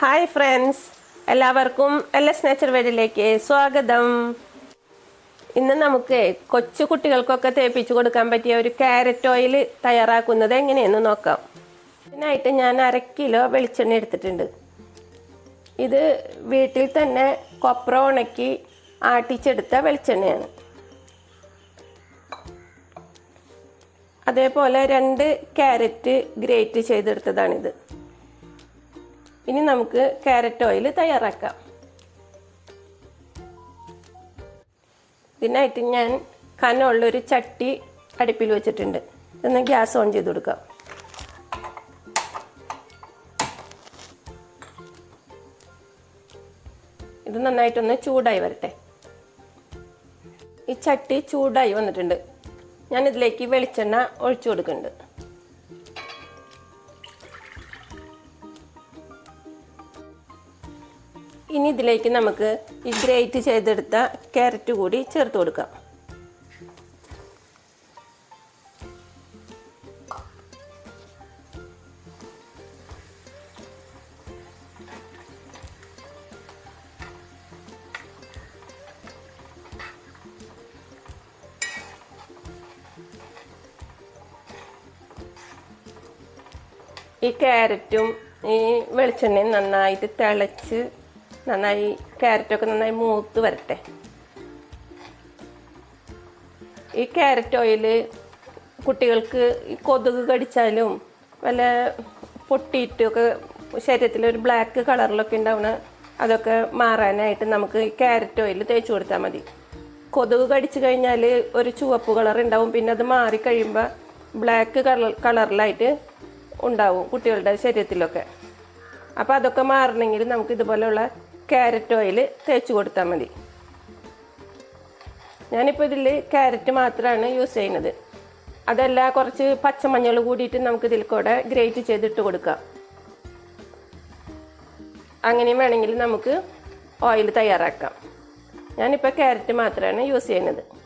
Hi friends എല്ലാവർക്കും L S nature വേഡിലേക്ക് സ്വാഗതം. ഇന്ന് നമുക്ക് കൊച്ചു കുട്ടികൾക്കൊക്കെ തേപ്പിച്ചു കൊടുക്കാൻ പറ്റിയ ഒരു ക്യാരറ്റ് ഓയിൽ തയ്യാറാക്കുന്നത് എങ്ങനെയെന്ന് നോക്കാം. ഇതിനായിട്ട് ഞാൻ അര കിലോ വെളിച്ചെണ്ണ എടുത്തിട്ടുണ്ട്. ഇത് വീട്ടിൽ തന്നെ കൊപ്ര ഉണക്കി ആട്ടിച്ചെടുത്ത വെളിച്ചെണ്ണയാണ്. അതേപോലെ രണ്ട് ക്യാരറ്റ് ഗ്രേറ്റ് ചെയ്തെടുത്തതാണിത്. ഇനി നമുക്ക് ക്യാരറ്റ് ഓയിൽ തയ്യാറാക്കാം. ഇതിനായിട്ട് ഞാൻ കനമുള്ളൊരു ചട്ടി അടുപ്പിൽ വെച്ചിട്ടുണ്ട്. ഇന്ന് ഗ്യാസ് ഓൺ ചെയ്ത് കൊടുക്കാം. ഇത് നന്നായിട്ടൊന്ന് ചൂടായി വരട്ടെ. ഈ ചട്ടി ചൂടായി വന്നിട്ടുണ്ട്. ഞാനിതിലേക്ക് വെളിച്ചെണ്ണ ഒഴിച്ചു കൊടുക്കുന്നുണ്ട്. ഇനി ഇതിലേക്ക് നമുക്ക് ഈ ഗ്രേറ്റ് ചെയ്തെടുത്ത ക്യാരറ്റ് കൂടി ചേർത്ത് കൊടുക്കാം. ഈ ക്യാരറ്റും ഈ വെളിച്ചെണ്ണയും നന്നായിട്ട് തിളച്ച് നന്നായി ക്യാരറ്റൊക്കെ നന്നായി മൂത്ത് വരട്ടെ. ഈ ക്യാരറ്റ് ഓയിൽ കുട്ടികൾക്ക് കൊതുക് കടിച്ചാലും വല്ല പൊട്ടിയിട്ടൊക്കെ ശരീരത്തിൽ ഒരു ബ്ലാക്ക് കളറിലൊക്കെ ഉണ്ടാവുന്ന അതൊക്കെ മാറാനായിട്ട് നമുക്ക് ഈ ക്യാരറ്റ് ഓയിൽ തേച്ച് കൊടുത്താൽ മതി. കൊതുക് കടിച്ചു കഴിഞ്ഞാൽ ഒരു ചുവപ്പ് കളർ ഉണ്ടാവും പിന്നെ അത് മാറിക്കഴിയുമ്പോൾ ബ്ലാക്ക് കളർ കളറിലായിട്ട് ഉണ്ടാവും കുട്ടികളുടെ ശരീരത്തിലൊക്കെ. അപ്പോൾ അതൊക്കെ മാറണമെങ്കിൽ നമുക്ക് ഇതുപോലെയുള്ള ക്യാരറ്റ് ഓയിൽ തേച്ച് കൊടുത്താൽ മതി. ഞാനിപ്പോൾ ഇതിൽ ക്യാരറ്റ് മാത്രമാണ് യൂസ് ചെയ്യുന്നത്. അതല്ല കുറച്ച് പച്ചമഞ്ഞൾ കൂടിയിട്ട് നമുക്ക് ഇതിൽ കൂടെ ഗ്രേറ്റ് ചെയ്തിട്ട് കൊടുക്കാം. അങ്ങനെയും വേണമെങ്കിൽ നമുക്ക് ഓയിൽ തയ്യാറാക്കാം. ഞാനിപ്പോൾ ക്യാരറ്റ് മാത്രമാണ് യൂസ് ചെയ്യുന്നത്.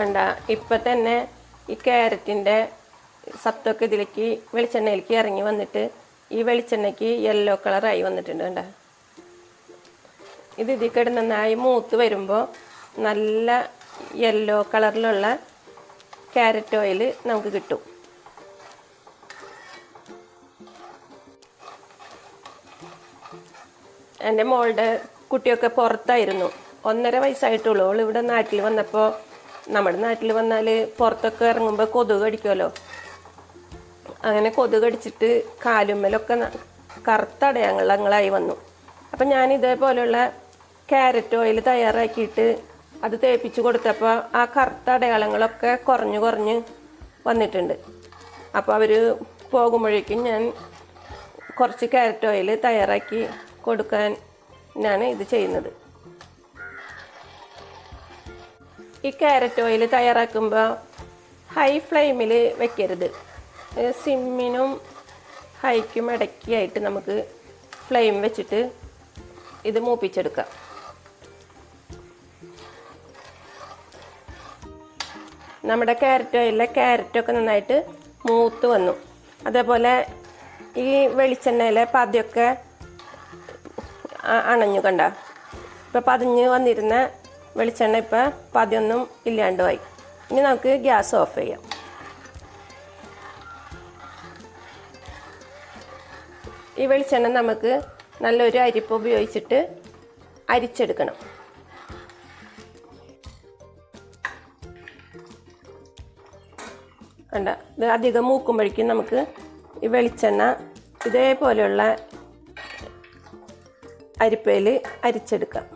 കണ്ട ഇപ്പം തന്നെ ഈ ക്യാരറ്റിന്റെ സത്തൊക്കെ ഇതിലേക്ക് വെളിച്ചെണ്ണയിലേക്ക് ഇറങ്ങി വന്നിട്ട് ഈ വെളിച്ചെണ്ണയ്ക്ക് യെല്ലോ കളറായി വന്നിട്ടുണ്ട് കണ്ട. ഇത് ഇതിൽ നന്നായി മൂത്ത് വരുമ്പോൾ നല്ല യെല്ലോ കളറിലുള്ള ക്യാരറ്റ് ഓയിൽ നമുക്ക് കിട്ടും. എന്റെ മോളുടെ കുട്ടിയൊക്കെ പുറത്തായിരുന്നു. ഒന്നര വയസ്സായിട്ടുള്ളൂ. ഇവിടെ നാട്ടിൽ വന്നപ്പോൾ നമ്മുടെ നാട്ടിൽ വന്നാൽ പുറത്തൊക്കെ ഇറങ്ങുമ്പോൾ കൊതുക് കടിക്കുമല്ലോ അങ്ങനെ കൊതുക് അടിച്ചിട്ട് കാലുമ്മലൊക്കെ കറുത്തടയാങ്ങളങ്ങളായി വന്നു. അപ്പം ഞാൻ ഇതേപോലെയുള്ള ക്യാരറ്റ് ഓയിൽ തയ്യാറാക്കിയിട്ട് അത് തേപ്പിച്ച് കൊടുത്തപ്പോൾ ആ കറുത്ത അടയാളങ്ങളൊക്കെ കുറഞ്ഞ് കുറഞ്ഞ് വന്നിട്ടുണ്ട്. അപ്പോൾ അവർ പോകുമ്പോഴേക്കും ഞാൻ കുറച്ച് ക്യാരറ്റ് ഓയിൽ തയ്യാറാക്കി കൊടുക്കാൻ ഞാൻ ഇത് ചെയ്യുന്നത്. ഈ ക്യാരറ്റ് ഓയിൽ തയ്യാറാക്കുമ്പോൾ ഹൈ ഫ്ലെയിമിൽ വെക്കരുത്. സിമ്മിനും ഹൈക്കും ഇടയ്ക്കായിട്ട് നമുക്ക് ഫ്ലെയിം വെച്ചിട്ട് ഇത് മൂപ്പിച്ചെടുക്കാം. നമ്മുടെ ക്യാരറ്റ് ഓയിലിലെ ക്യാരറ്റൊക്കെ നന്നായിട്ട് മൂത്ത് വന്നു. അതേപോലെ ഈ വെളിച്ചെണ്ണയിലെ പതിയൊക്കെ അണഞ്ഞു കണ്ട? ഇപ്പം പതിഞ്ഞ് വന്നിരുന്ന വെളിച്ചെണ്ണ ഇപ്പോൾ പതിയൊന്നും ഇല്ലാണ്ടുമായി ഇനി നമുക്ക് ഗ്യാസ് ഓഫ് ചെയ്യാം. ഈ വെളിച്ചെണ്ണ നമുക്ക് നല്ലൊരു അരിപ്പ് ഉപയോഗിച്ചിട്ട് അരിച്ചെടുക്കണം. കണ്ട ഇത് അധികം മൂക്കുമ്പോഴേക്കും നമുക്ക് ഈ വെളിച്ചെണ്ണ ഇതേപോലെയുള്ള അരിപ്പയിൽ അരിച്ചെടുക്കാം.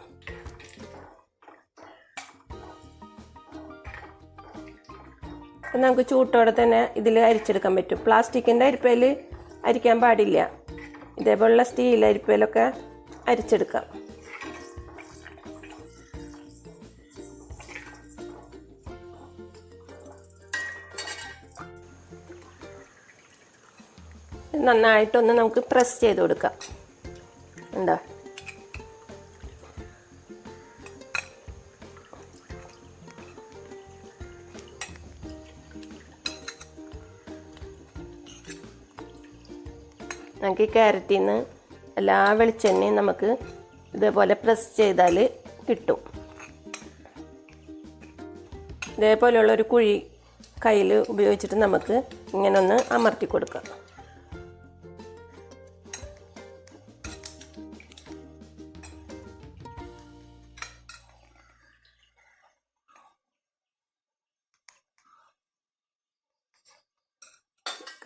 നമുക്ക് ചൂട്ടോടെ തന്നെ ഇതിൽ അരിച്ചെടുക്കാൻ പറ്റും. പ്ലാസ്റ്റിക്കിന്റെ അരിപ്പയിൽ അരിക്കാൻ പാടില്ല. ഇതേപോലുള്ള സ്റ്റീൽ അരിപ്പയിലൊക്കെ അരിച്ചെടുക്കാം. നന്നായിട്ടൊന്ന് നമുക്ക് പ്രസ് ചെയ്ത് കൊടുക്കാം. ഉണ്ടോ നമുക്ക് ഈ ക്യാരറ്റിൽ നിന്ന് എല്ലാ വെളിച്ചെണ്ണയും നമുക്ക് ഇതേപോലെ പ്രസ് ചെയ്താൽ കിട്ടും. ഇതേപോലെയുള്ള ഒരു കുഴി കയ്യിൽ ഉപയോഗിച്ചിട്ട് നമുക്ക് ഇങ്ങനെ ഒന്ന് അമർത്തി കൊടുക്കാം.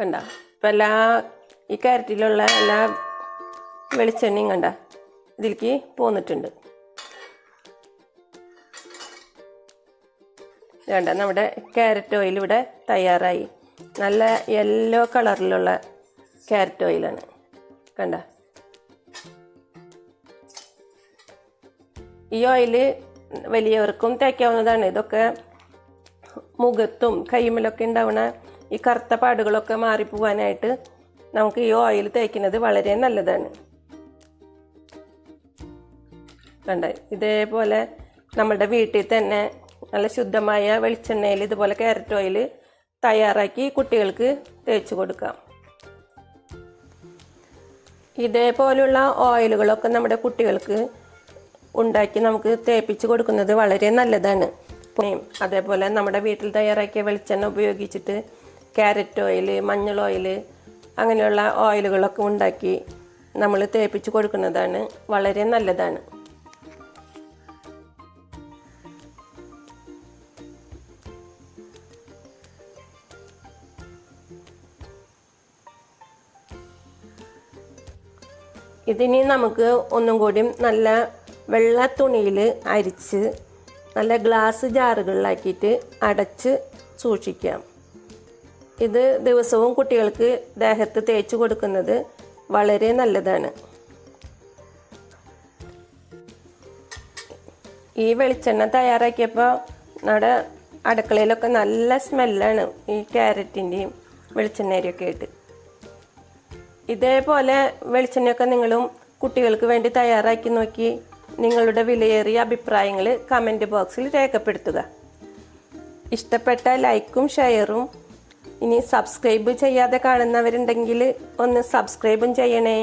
കണ്ട? ഇപ്പം എല്ലാ ഈ ക്യാരറ്റിലുള്ള എല്ലാ വെളിച്ചെണ്ണയും കണ്ട ഇതിലേക്ക് പോന്നിട്ടുണ്ട്. വേണ്ട നമ്മുടെ ക്യാരറ്റ് ഓയിൽ ഇവിടെ തയ്യാറായി. നല്ല യെല്ലോ കളറിലുള്ള ക്യാരറ്റ് ഓയിലാണ് കണ്ട? ഈ ഓയിൽ വലിയവർക്കും തേക്കാവുന്നതാണ്. ഇതൊക്കെ മുഖത്തും കൈമലൊക്കെ ഉണ്ടാവുന്ന ഈ കറുത്ത പാടുകളൊക്കെ മാറിപ്പോവാനായിട്ട് നമുക്ക് ഈ ഓയിൽ തേക്കുന്നത് വളരെ നല്ലതാണ്. കണ്ട ഇതേപോലെ നമ്മുടെ വീട്ടിൽ തന്നെ നല്ല ശുദ്ധമായ വെളിച്ചെണ്ണയിൽ ഇതുപോലെ ക്യാരറ്റ് ഓയിൽ തയ്യാറാക്കി കുട്ടികൾക്ക് തേച്ച് കൊടുക്കാം. ഇതേപോലുള്ള ഓയിലുകളൊക്കെ നമ്മുടെ കുട്ടികൾക്ക് ഉണ്ടാക്കി നമുക്ക് തേപ്പിച്ച് കൊടുക്കുന്നത് വളരെ നല്ലതാണ്. അതേപോലെ നമ്മുടെ വീട്ടിൽ തയ്യാറാക്കിയ വെളിച്ചെണ്ണ ഉപയോഗിച്ചിട്ട് ക്യാരറ്റ് ഓയിൽ മഞ്ഞൾ ഓയിൽ അങ്ങനെയുള്ള ഓയിലുകളൊക്കെ ഉണ്ടാക്കി നമ്മൾ തേപ്പിച്ച് കൊടുക്കുന്നതാണ് വളരെ നല്ലതാണ്. ഇതിനി നമുക്ക് ഒന്നും കൂടി നല്ല വെള്ള തുണിയിൽ അരിച്ച് നല്ല ഗ്ലാസ് ജാറുകളിലാക്കിയിട്ട് അടച്ച് സൂക്ഷിക്കാം. ഇത് ദിവസവും കുട്ടികൾക്ക് ദേഹത്ത് തേച്ചു കൊടുക്കുന്നത് വളരെ നല്ലതാണ്. ഈ വെളിച്ചെണ്ണ തയ്യാറാക്കിയപ്പോൾ നമ്മുടെ അടുക്കളയിലൊക്കെ നല്ല സ്മെല്ലാണ് ഈ ക്യാരറ്റിന്റെയും വെളിച്ചെണ്ണയുടെയൊക്കെ ആയിട്ട്. ഇതേപോലെ വെളിച്ചെണ്ണയൊക്കെ നിങ്ങളും കുട്ടികൾക്ക് വേണ്ടി തയ്യാറാക്കി നോക്കി നിങ്ങളുടെ വിലയേറിയ അഭിപ്രായങ്ങൾ കമന്റ് ബോക്സിൽ രേഖപ്പെടുത്തുക. ഇഷ്ടപ്പെട്ട ലൈക്കും ഷെയറും ഇനി സബ്സ്ക്രൈബ് ചെയ്യാതെ കാണുന്നവരുണ്ടെങ്കിൽ ഒന്ന് സബ്സ്ക്രൈബും ചെയ്യണേ.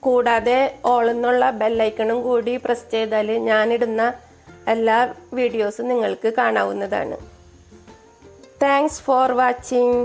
കൂടാതെ ഓളെന്നുള്ള ബെല്ലൈക്കണും കൂടി പ്രസ് ചെയ്താൽ ഞാനിടുന്ന എല്ലാ വീഡിയോസും നിങ്ങൾക്ക് കാണാവുന്നതാണ്. Thanks for watching